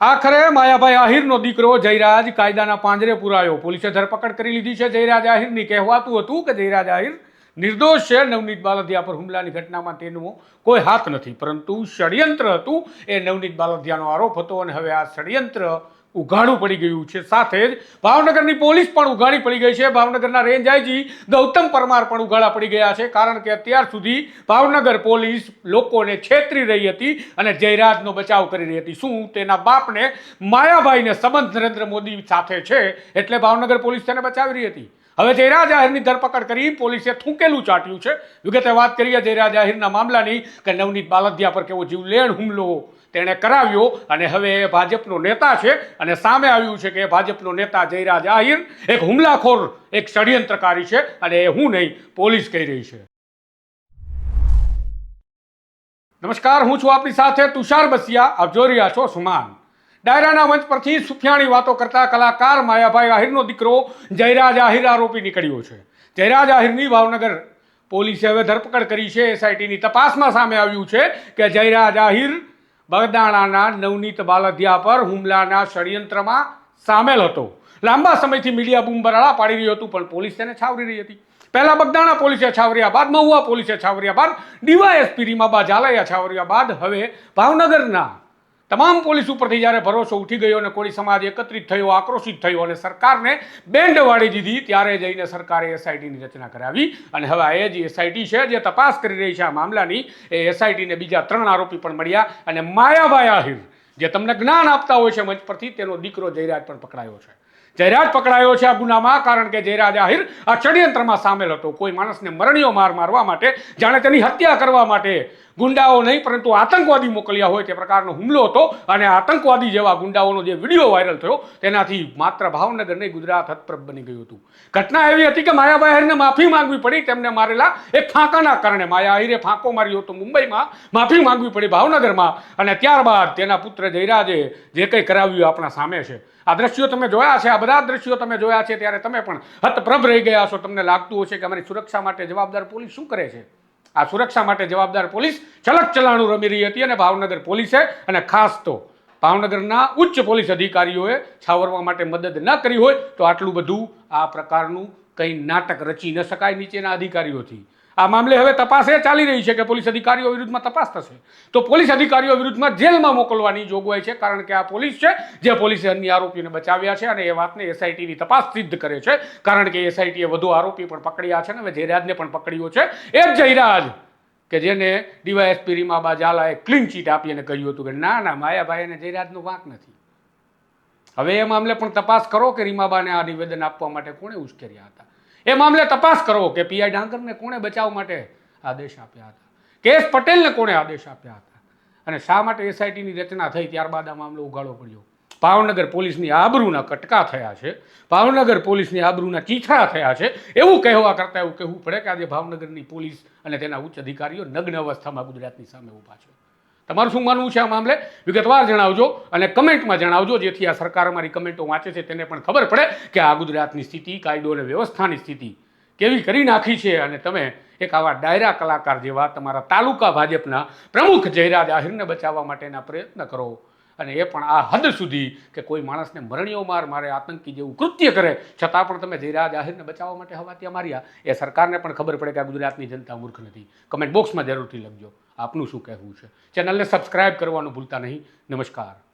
આખરે માયાભાઈ આહિરનો દીકરો જયરાજ કાયદાના પાંજરે પુરાયો. પોલીસે ધરપકડ કરી લીધી છે. જયરાજ આહિરની કહેવાતું હતું કે જયરાજ આહિર નિર્દોષ છે નવનીત બાલધિયા પર હુમલાની ઘટનામાં તેનો કોઈ હાથ નથી, પરંતુ ષડયંત્ર હતું. એ નવનીત બાલધિયાનો આરોપ હતો અને હવે આ ષડયંત્ર ઉઘાડું પડી ગયું છે. સાથે જ ભાવનગરની પોલીસ પણ ઉઘાડી પડી ગઈ છે. ભાવનગરના રેન્જ આઈજી ગૌતમ પરમાર પણ ઉઘાડા પડી ગયા છે, કારણ કે અત્યાર સુધી ભાવનગર પોલીસ લોકોને છેતરી રહી હતી અને જયરાજનો બચાવ કરી રહી હતી. શું તેના બાપને માયાભાઈને સંબંધ નરેન્દ્ર મોદી સાથે છે? એટલે ભાવનગર પોલીસ તેને બચાવી રહી હતી. હવે જયરા જાહેરની ધરપકડ કરી પોલીસે થૂંકેલું ચાટ્યું છે. વિગતે વાત કરીએ જયરા જાહેરના મામલાની કે નવનીત બાલધિયા પર કેવો જીવલેણ હુમલો તેણે કરાવ્યો અને હવે એ ભાજપનો નેતા છે અને સામે આવ્યું છે કે ભાજપનો નેતા જયરાજ આહિર એક હુમલાખોર, એક ષડયંત્રકારી છે અને એ હું નહીં, પોલીસ કહી રહી છે. નમસ્કાર, હું છું આપની સાથે તુષાર બસિયા. આપ જોઈ રહ્યા છો સુમાન. ડાયરાના મંચ પરથી સુફિયાણી વાતો કરતા કલાકાર માયાભાઈ આહિરનો દીકરો જયરાજ આહિર આરોપી નીકળ્યો છે. જયરાજ આહિરની ભાવનગર પોલીસે હવે ધરપકડ કરી છે. એસઆઈટીની તપાસમાં સામે આવ્યું છે કે જયરાજ આહિર બગદાણાના નવનીત બાલધિયા પર હુમલાના ષડયંત્રમાં સામેલ હતો. લાંબા સમયથી મીડિયા બૂમબરાળા પાડી રહ્યું હતું, પણ પોલીસ તેને છાવરી રહી હતી. પહેલા બગદાણા પોલીસે છાવર્યા બાદ, મહુવા પોલીસે છાવર્યા બાદ, ડીવાયએસપી રીમાબા ઝાલાયા છાવર્યા બાદ, હવે ભાવનગરના તમામ પોલીસ ઉપરથી જ્યારે ભરોસો ઉઠી ગયો અને કોળી સમાજ એકત્રિત થયો, આક્રોશિત થયો અને સરકારને બેન્ડ વાળી દીધી, ત્યારે જઈને સરકારે એસઆઈટીની રચના કરાવી. અને હવે એ જ એસઆઈટી છે જે તપાસ કરી રહી છે આ મામલાની. એ એસઆઈટીને બીજા ત્રણ આરોપી પણ મળ્યા અને માયાભાઈ આહિર, જે તમને જ્ઞાન આપતા હોય છે મંચ પરથી, તેનો દીકરો જયરાજ પણ પકડાયો છે. જયરાજ પકડાયો છે આ ગુનામાં, કારણ કે જયરાજ આહિર આ ષડયંત્રમાં સામેલ હતો. કોઈ માણસને મરણીયો માર મારવા માટે, જાણે તેની હત્યા કરવા માટે ગુંડાઓ નહીં, પરંતુ આતંકવાદી મોકલ્યા હોય તે પ્રકારનો હુમલો હતો અને આતંકવાદી જેવા ગુંડાઓનો જે વીડિયો વાયરલ થયો, તેનાથી માત્ર ભાવનગર નહીં, ગુજરાત હતપ્રભ બની ગયું હતું. ઘટના એવી હતી કે માયા આહિરને માફી માંગવી પડી, તેમને મારેલા એક ફાંકાના કારણે. માયા આહિરે ફાંકો માર્યો હતો મુંબઈમાં, માફી માંગવી પડી ભાવનગરમાં, અને ત્યારબાદ તેના પુત્ર જયરાજે જે કંઈ કરાવ્યું આપણા સામે છે. આ દ્રશ્યો તમે જોયા છે, આ બધા દ્રશ્યો તમે જોયા છે, ત્યારે તમે પણ હતપ્રભ રહી ગયા છો. તમને લાગતું હશે કે અમારી સુરક્ષા માટે જવાબદાર પોલીસ શું કરે છે? આ સુરક્ષા માટે જવાબદાર પોલીસ ચલક ચલાણું રમી રહી હતી અને ભાવનગર પોલીસે અને ખાસ તો ભાવનગરના ઉચ્ચ પોલીસ અધિકારીઓએ છાવરવા માટે મદદ ન કરી હોય તો આટલું બધું આ પ્રકારનું કંઈ નાટક રચી ન શકાય નીચેના અધિકારીઓથી. આ મામલે હવે તપાસ એ ચાલી રહી છે કે પોલીસ અધિકારીઓ વિરુદ્ધમાં તપાસ થશે. તો પોલીસ અધિકારીઓ વિરુદ્ધમાં જેલમાં મોકલવાની જોગવાઈ છે, કારણ કે આ પોલીસ છે જે પોલીસે અન્ય આરોપીને બચાવ્યા છે અને એ વાતને એસઆઈટીની તપાસ સિદ્ધ કરે છે. કારણ કે એસઆઈટીએ વધુ આરોપી પણ પકડ્યા છે ને હવે જયરાજને પણ પકડ્યો છે. એ જ જયરાજ કે જેને ડીવાયએસપી રીમાબા ઝાલાએ ક્લીન ચીટ આપી અને કહ્યું હતું કે ના ના, માયાભાઈ અને જયરાજનો વાંક નથી. હવે એ મામલે પણ તપાસ કરો કે રીમાબાને આ નિવેદન આપવા માટે કોણે ઉશ્કેર્યા હતા? એ મામલે તપાસ કરો કે પીઆઈ ડાંગરને કોણે બચાવ માટે આદેશ આપ્યા હતા? કેશ પટેલને કોણે આદેશ આપ્યા હતા? અને શા માટે એસઆઈટીની રચના થઈ ત્યારબાદ આ મામલો ઉગાડો પડ્યો? ભાવનગર પોલીસની આબરૂના કટકા થયા છે. ભાવનગર પોલીસની આબરૂના ચીથડા થયા છે. એવું કહેવા કરતાં એવું કહેવું પડે કે આજે ભાવનગરની પોલીસ અને તેના ઉચ્ચ અધિકારીઓ નગ્ન અવસ્થામાં ગુજરાતની સામે ઊભા છે. તમારું શું માનવું છે આ મામલે? વિગતવાર જણાવજો અને કમેન્ટમાં જણાવજો, જેથી આ સરકાર અમારી કમેન્ટો વાંચે છે તેને પણ ખબર પડે કે આ ગુજરાતની સ્થિતિ, કાયદો અને વ્યવસ્થાની સ્થિતિ કેવી કરી નાખી છે. અને તમે એક આવા ડાયરા કલાકાર જેવા તમારા તાલુકા ભાજપના પ્રમુખ જયરાજ આહિરને બચાવવા માટેના પ્રયત્ન કરો. અને એ પણ આ હદ સુધી કે કોઈ માણસને મરણીઓ માર મારે, આતંકી જેવું કૃત્ય કરે, છતાં પણ તમે જયરાજ આહિરને બચાવવા માટે હવાતિયા માર્યા એ સરકારને પણ ખબર પડે કે આ ગુજરાતની જનતા મૂર્ખ નથી. કમેન્ટ બોક્સમાં જરૂરથી લખજો. આપનું શું કહેવું છે? ચેનલને સબસ્ક્રાઇબ કરવાનું ભૂલતા નહીં. નમસ્કાર.